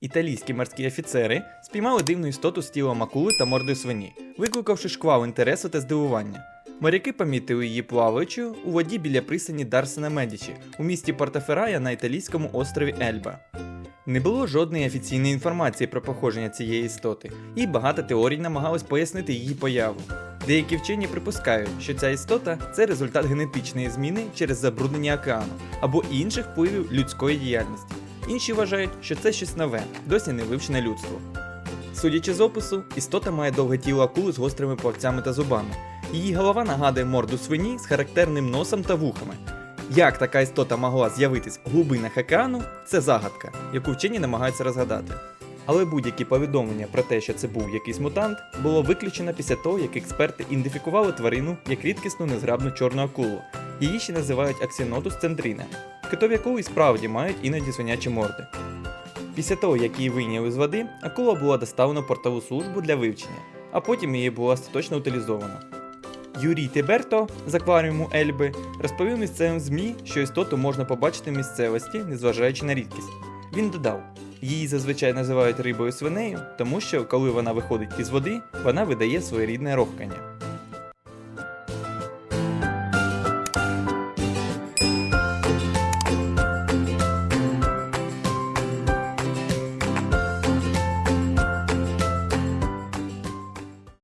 Італійські морські офіцери спіймали дивну істоту з тілом акули та морди свині, викликавши шквал інтересу та здивування. Моряки помітили її плаваючою у воді біля пристані Дарсена Медічі у місті Портоферая на італійському острові Ельба. Не було жодної офіційної інформації про походження цієї істоти, і багато теорій намагались пояснити її появу. Деякі вчені припускають, що ця істота це результат генетичної зміни через забруднення океану або інших впливів людської діяльності. Інші вважають, що це щось нове, досі не вивчене людство. Судячи з опису, істота має довге тіло акули з гострими плавцями та зубами. Її голова нагадує морду свині з характерним носом та вухами. Як така істота могла з'явитись в глибинах океану, це загадка, яку вчені намагаються розгадати. Але будь-які повідомлення про те, що це був якийсь мутант, було виключено після того, як експерти ідентифікували тварину як рідкісну незграбну чорну акулу. Її ще називають аксінотус центрина. Китові акули і справді мають іноді свинячі морди. Після того, як її вийняли з води, акула була доставлена в портову службу для вивчення, а потім її було остаточно утилізовано. Юрій Тиберто з акваріуму Ельби розповів місцевим ЗМІ, що істоту можна побачити в місцевості, незважаючи на рідкість. Він додав: її зазвичай називають рибою свинею, тому що коли вона виходить із води, вона видає своєрідне рохкання.